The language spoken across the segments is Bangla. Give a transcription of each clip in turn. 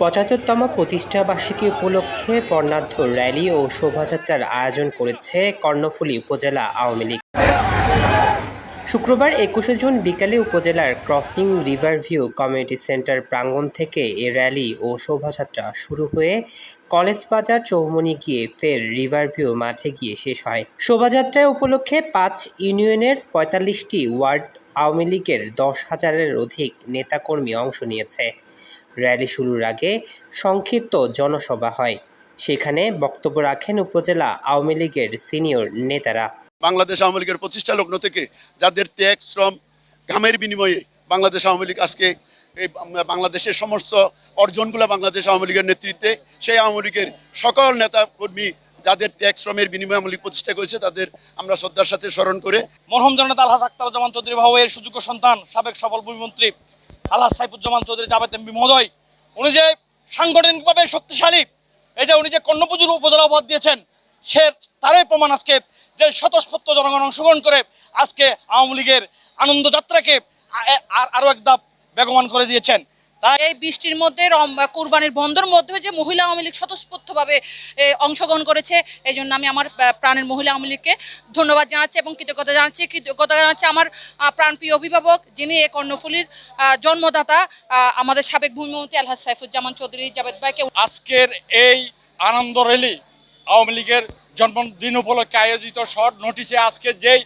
পঁচাত্তরতম প্রতিষ্ঠাবার্ষিকী উপলক্ষে বর্ণাঢ্য র্যালি ও শোভাযাত্রার আয়োজন করেছে কর্ণফুলী উপজেলা আওয়ামী লীগ। শুক্রবার একুশে জুন বিকালে উপজেলার ক্রসিং রিভারভিউ কমিউনিটি সেন্টার প্রাঙ্গণ থেকে এ র্যালি ও শোভাযাত্রা শুরু হয়ে কলেজ বাজার চৌমনি গিয়ে ফের রিভারভিউ মাঠে গিয়ে শেষ হয়। শোভাযাত্রায় উপলক্ষে পাঁচ ইউনিয়নের পঁয়তাল্লিশটি ওয়ার্ড আওয়ামী লীগের দশ হাজারের অধিক নেতাকর্মী অংশ নিয়েছে। র্যালি শুরুর আগে সংক্ষিপ্ত জনসভা হয়। সেখানে বক্তব্য রাখেন উপজেলা আওয়ামী লীগের সিনিয়র নেতারা। বাংলাদেশ আওয়ামী লীগের প্রতিষ্ঠা লগ্ন থেকে যাদের ত্যাগ শ্রম ঘামের বিনিময়ে বাংলাদেশ আওয়ামী লীগ আজকে এই বাংলাদেশের সমস্ত অর্জনগুলো বাংলাদেশ আওয়ামী লীগের নেতৃত্বে সেই আওয়ামী লীগের সকল নেতা কর্মী যাদের ত্যাগ শ্রমের বিনিময়ে আওয়ামী লীগ প্রতিষ্ঠা করেছে তাদের আমরা শ্রদ্ধার সাথে স্মরণ করে মরহম জননেত আলহাজ আক্তারুজ্জামান চৌধুরী ভাবের সুযোগ্য সন্তান সাবেক সফল ভূমিমন্ত্রী আলহাজ সাইফুজ্জামান চৌধুরী জাভেদ এমপি মহোদয়, উনি যে সাংগঠনিকভাবে শক্তিশালী, এই যে উনি যে কর্ণপুজুর উপজেলা উপহার দিয়েছেন, সে তারই প্রমাণ আজকে যে স্বতঃস্ফূর্ত জনগণ অংশগ্রহণ করে আজকে আওয়ামী লীগের আনন্দযাত্রাকে আরও এক ধাপ বেগমান করে দিয়েছেন। তাই এই বৃষ্টির মধ্যে কুরবানির বন্ধর মধ্যে যে মহিলা আওয়ামী লীগ স্বতঃস্ফূর্তভাবে অংশগ্রহণ করেছে এই জন্য আমি আমার প্রাণের মহিলা আওয়ামী লীগকে ধন্যবাদ জানাচ্ছি এবং কৃতজ্ঞতা জানাচ্ছি। কৃতজ্ঞতা জানাচ্ছি আমার প্রাণপ্রিয় অভিভাবক, যিনি এই কর্ণফুলির জন্মদাতা আমাদের সাবেক ভূমিমন্ত্রী আলহাজ সাইফুজ্জামান চৌধুরী জাভেদ ভাইকে আজকের এই আনন্দ র্যালি আওয়ামী লীগের জন্মদিন উপলক্ষে আয়োজিত শর্ট নোটিশে আজকে যেই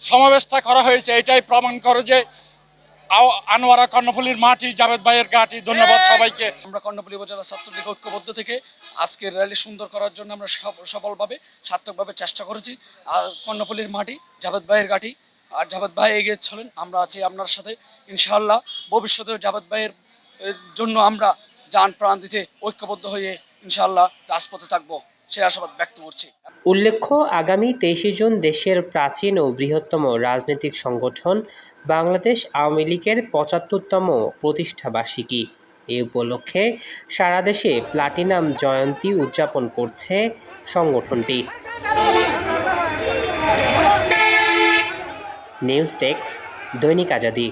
সমাবেশটা করা হয়েছে, এটাই প্রমাণ করে যে আনোয়ারা কর্ণফুলির মাটি জাভেদ ভাইয়ের গাটি ধন্যবাদ সবাইকে। আমরা কর্ণপল্লী উপজেলা ছাত্রলীগ ঐক্যবদ্ধ থেকে আজকের র্যালি সুন্দর করার জন্য আমরা সফ- সফলভাবে সার্থকভাবে চেষ্টা করেছি। আর কর্ণফুলির মাটি জাভেদ ভাইয়ের গাঠি আর জাভেদ ভাই এগিয়ে চলেন আমরা আছি আপনার সাথে। ইনশাআল্লাহ ভবিষ্যতে জাভেদ ভাইয়ের জন্য আমরা যান প্রাণ দিতে ঐক্যবদ্ধ হয়ে ইনশাআল্লাহ রাজপথে থাকব। সে আশাবাদ ব্যক্ত করছি। উল্লেখ্য, আগামী তেইশে জুন দেশের প্রাচীন ও বৃহত্তম রাজনৈতিক সংগঠন বাংলাদেশ আওয়ামী লীগের পঁচাত্তরতম প্রতিষ্ঠাবার্ষিকী এ উপলক্ষে সারা দেশে প্লাটিনাম জয়ন্তী উদযাপন করছে সংগঠনটি। নিউজ ডেস্ক, দৈনিক আজাদি।